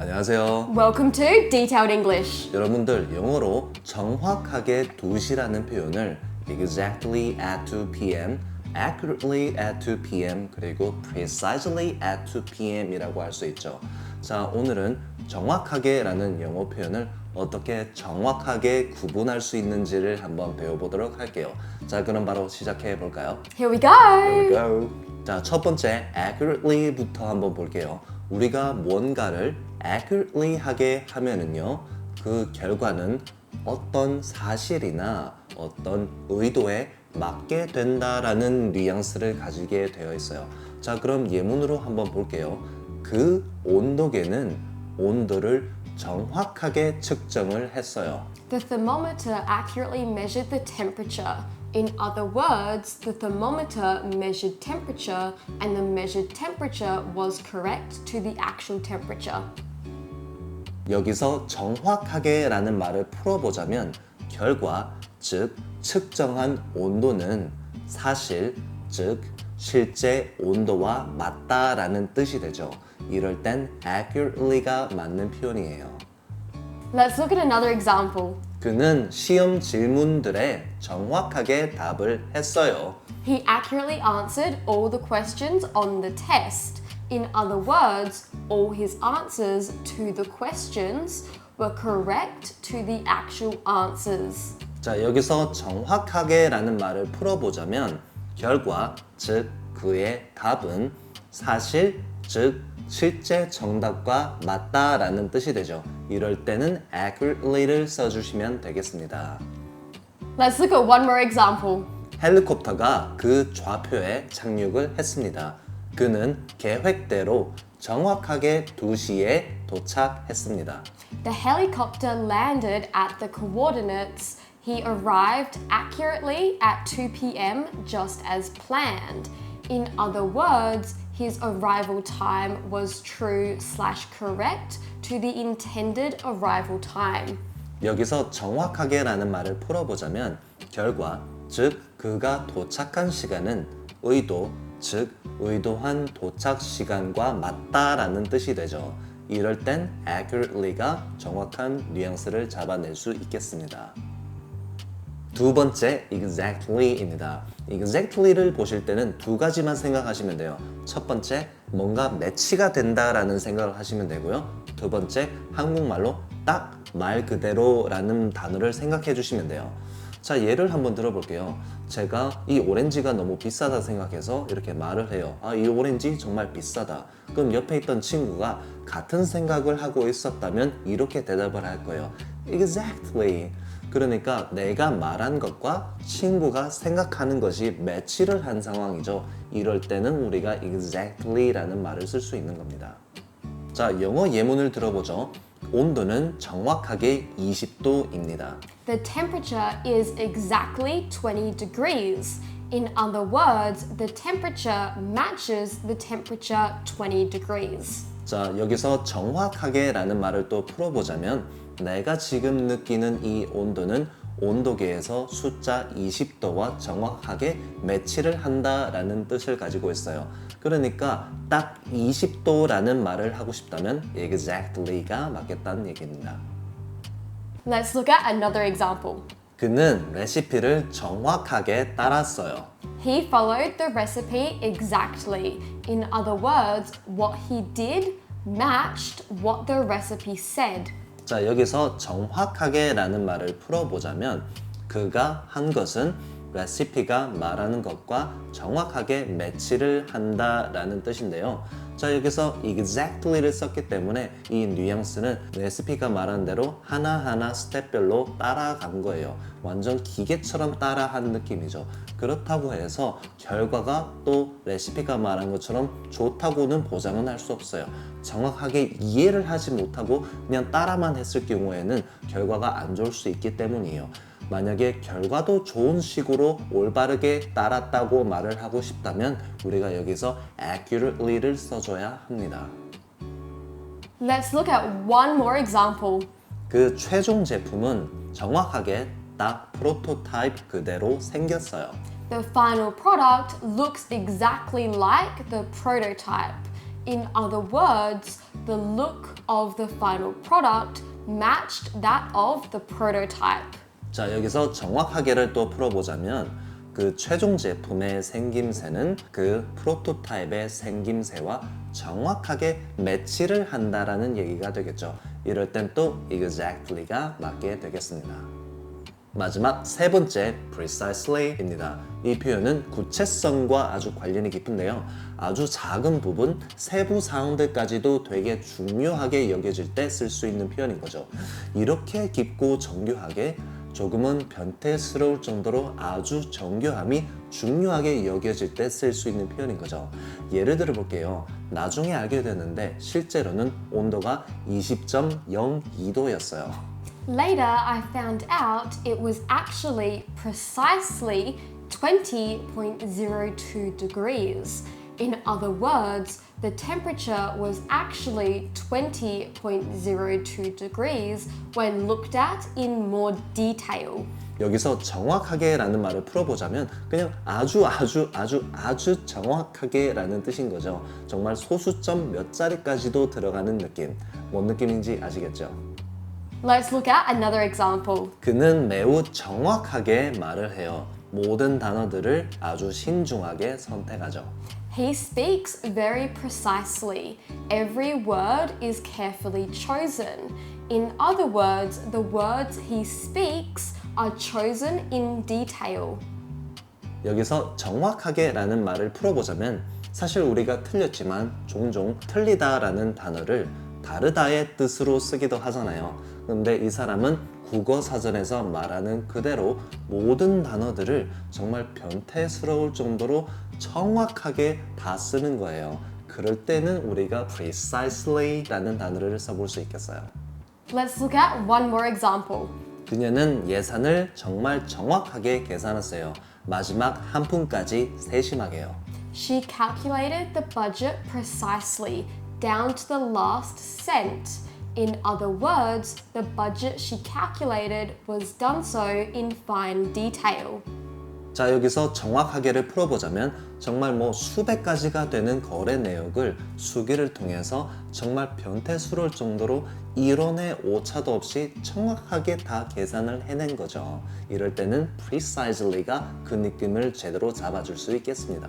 안녕하세요. Welcome to Detailed English. 여러분들 영어로 정확하게 2시라는 표현을 exactly at 2 p.m., accurately at 2 p.m. 그리고 precisely at 2 p.m.이라고 할 수 있죠. 자, 오늘은 정확하게라는 영어 표현을 어떻게 정확하게 구분할 수 있는지를 한번 배워보도록 할게요. 자, 그럼 바로 시작해 볼까요? Here we go. go. 자, 첫 번째 accurately부터 한번 볼게요. 우리가 뭔가를 accurately 하게 하면은요. 그 결과는 어떤 사실이나 어떤 의도에 맞게 된다라는 뉘앙스를 가지게 되어 있어요. 자, 그럼 예문으로 한번 볼게요. 그 온도계는 온도를 정확하게 측정을 했어요. The thermometer accurately measured the temperature. In other words, the thermometer measured temperature and the measured temperature was correct to the actual temperature. 여기서 정확하게라는 말을 풀어보자면 결과, 즉 측정한 온도는 사실, 즉 실제 온도와 맞다라는 뜻이 되죠. 이럴 땐 accurately가 맞는 표현이에요. Let's look at another example. 그는 시험 질문들에 정확하게 답을 했어요. He accurately answered all the questions on the test. In other words, all his answers to the questions were correct to the actual answers. 자, 여기서 정확하게 라는 말을 풀어보자면 결과, 즉 그의 답은 사실, 즉 실제 정답과 맞다 라는 뜻이 되죠. 이럴 때는 accurately를 써주시면 되겠습니다. Let's look at one more example. 헬리콥터가 그 좌표에 착륙을 했습니다. 그는 계획대로 정확하게 2시에 도착했습니다. The helicopter landed at the coordinates. He arrived accurately at 2 p.m. just as planned. In other words, his arrival time was true slash correct to the intended arrival time. 여기서 정확하게라는 말을 풀어보자면 결과, 즉 그가 도착한 시간은 의도, 즉 의도한 도착 시간과 맞다라는 뜻이 되죠. 이럴 땐 accurately가 정확한 뉘앙스를 잡아낼 수 있겠습니다. 두 번째 exactly입니다. exactly를 보실 때는 두 가지만 생각하시면 돼요. 첫 번째 뭔가 매치가 된다라는 생각을 하시면 되고요. 두 번째 한국말로 딱 말 그대로라는 단어를 생각해 주시면 돼요. 자 예를 한번 들어볼게요. 제가 이 오렌지가 너무 비싸다 생각해서 이렇게 말을 해요. 아 이 오렌지 정말 비싸다. 그럼 옆에 있던 친구가 같은 생각을 하고 있었다면 이렇게 대답을 할 거예요. Exactly. 그러니까 내가 말한 것과 친구가 생각하는 것이 매치를 한 상황이죠. 이럴 때는 우리가 exactly라는 말을 쓸 수 있는 겁니다. 자, 영어 예문을 들어보죠. 온도는 정확하게 20도입니다. The temperature is exactly 20 degrees. In other words, the temperature matches the temperature 20 degrees. 자, 여기서 정확하게 라는 말을 또 풀어보자면 내가 지금 느끼는 이 온도는 온도계에서 숫자 20도와 정확하게 매치를 한다라는 뜻을 가지고 있어요. 그러니까 딱 20도라는 말을 하고 싶다면 exactly가 맞겠다는 얘기입니다. Let's look at another example. 그는 레시피를 정확하게 따랐어요. He followed the recipe exactly. In other words, what he did matched what the recipe said. 자, 여기서 정확하게라는 말을 풀어보자면 그가 한 것은 레시피가 말하는 것과 정확하게 매치를 한다라는 뜻인데요. 자, 여기서 exactly를 썼기 때문에 이 뉘앙스는 레시피가 말한 대로 하나하나 스텝별로 따라간 거예요. 완전 기계처럼 따라한 느낌이죠. 그렇다고 해서 결과가 또 레시피가 말한 것처럼 좋다고는 보장은 할 수 없어요. 정확하게 이해를 하지 못하고 그냥 따라만 했을 경우에는 결과가 안 좋을 수 있기 때문이에요. 만약에 결과도 좋은 식으로 올바르게 따랐다고 말을 하고 싶다면 우리가 여기서 accurately를 써줘야 합니다. Let's look at one more example. 그 최종 제품은 정확하게 딱 프로토타입 그대로 생겼어요. The final product looks exactly like the prototype. In other words, the look of the final product matched that of the prototype. 자, 여기서 정확하게를 또 풀어보자면 그 최종 제품의 생김새는 그 프로토타입의 생김새와 정확하게 매치를 한다라는 얘기가 되겠죠. 이럴 땐 또 exactly가 맞게 되겠습니다. 마지막 세 번째 precisely입니다. 이 표현은 구체성과 아주 관련이 깊은데요. 아주 작은 부분, 세부 사항들까지도 되게 중요하게 여겨질 때 쓸 수 있는 표현인 거죠. 이렇게 깊고 정교하게 조금은 변태스러울 정도로 아주 정교함이 중요하게 여겨질 때 쓸 수 있는 표현인 거죠. 예를 들어 볼게요. 나중에 알게 됐는데 실제로는 온도가 20.02도였어요. Later, I found out it was actually precisely 20.02 degrees. In other words, the temperature was actually 20.02 degrees when looked at in more detail. 여기서 정확하게라는 말을 풀어보자면 그냥 아주 아주 아주 아주 정확하게라는 뜻인 거죠. 정말 소수점 몇 자리까지도 들어가는 느낌. 뭔 느낌인지 아시겠죠? Let's look at another example. 그는 매우 정확하게 말을 해요. 모든 단어들을 아주 신중하게 선택하죠. He speaks very precisely. Every word is carefully chosen. In other words, the words he speaks are chosen in detail. 여기서 정확하게라는 말을 풀어보자면 사실 우리가 틀렸지만 종종 틀리다라는 단어를 다르다의 뜻으로 쓰기도 하잖아요. 근데 이 사람은 국어 사전에서 말하는 그대로 모든 단어들을 정말 변태스러울 정도로 정확하게 다 쓰는 거예요. 그럴 때는 우리가 precisely라는 단어를 써볼 수 있겠어요. Let's look at one more example. 그녀는 예산을 정말 정확하게 계산했어요. 마지막 한 푼까지 세심하게요. She calculated the budget precisely, down to the last cent. In other words, the budget she calculated was done so in fine detail. 자 여기서 정확하게를 풀어보자면 정말 뭐 수백 가지가 되는 거래 내역을 수기를 통해서 정말 변태스러울 정도로 이론의 오차도 없이 정확하게 다 계산을 해낸 거죠. 이럴 때는 precisely가 그 느낌을 제대로 잡아줄 수 있겠습니다.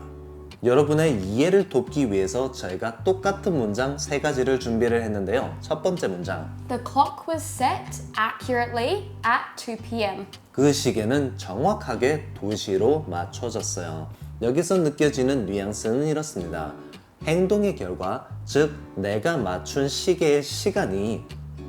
여러분의 이해를 돕기 위해서 저희가 똑같은 문장 세 가지를 준비를 했는데요. 첫 번째 문장. The clock was set accurately at 2 p.m. 그 시계는 정확하게 2시로 맞춰졌어요. 여기서 느껴지는 뉘앙스는 이렇습니다. 행동의 결과, 즉 내가 맞춘 시계의 시간이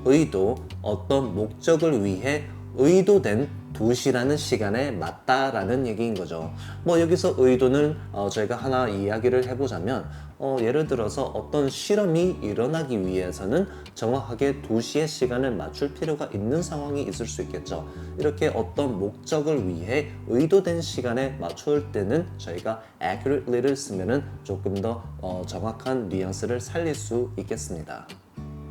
의도, 어떤 목적을 위해 의도된 2시라는 시간에 맞다라는 얘기인 거죠. 뭐 여기서 의도는 어, 저희가 하나 이야기를 해보자면 어, 예를 들어서 어떤 실험이 일어나기 위해서는 정확하게 2시의 시간을 맞출 필요가 있는 상황이 있을 수 있겠죠. 이렇게 어떤 목적을 위해 의도된 시간에 맞출 때는 저희가 accurately를 쓰면은 조금 더 어, 정확한 뉘앙스를 살릴 수 있겠습니다.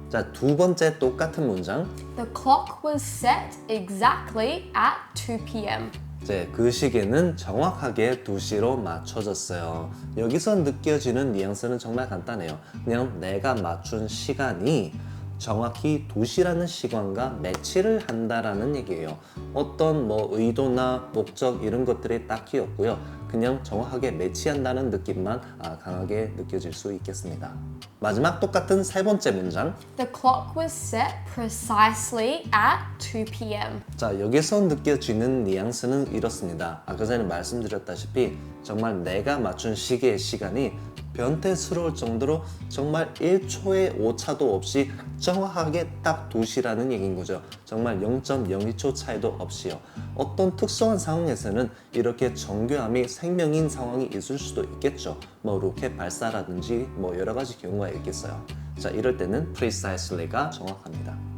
자, 두 번째 똑같은 문장. The clock was set exactly at 2 p.m. 이제 그 시계는 정확하게 2시로 맞춰졌어요. 여기서 느껴지는 뉘앙스는 정말 간단해요. 그냥 내가 맞춘 시간이 정확히 2시라는 시간과 매치를 한다라는 얘기예요. 어떤 뭐 의도나 목적 이런 것들이 딱히 없고요. 그냥 정확하게 매치한다는 느낌만 아, 강하게 느껴질 수 있겠습니다. 마지막 똑같은 세 번째 문장. The clock was set precisely at 2 p.m. 자 여기서 느껴지는 뉘앙스는 이렇습니다. 아까 전에 말씀드렸다시피 정말 내가 맞춘 시계의 시간이 변태스러울 정도로 정말 1초의 오차도 없이 정확하게 딱 2시라는 얘기인 거죠. 정말 0.02초 차이도 없이요. 어떤 특수한 상황에서는 이렇게 정교함이 생명인 상황이 있을 수도 있겠죠. 뭐 로켓 발사라든지 뭐 여러 가지 경우가 있겠어요. 자 이럴 때는 precisely가 정확합니다.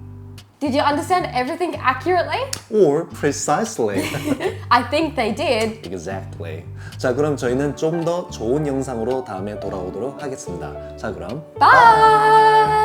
Did you understand everything accurately? or precisely. I think they did. Exactly. 자, 그럼 저희는 좀 더 좋은 영상으로 다음에 돌아오도록 하겠습니다. 자, 그럼 Bye!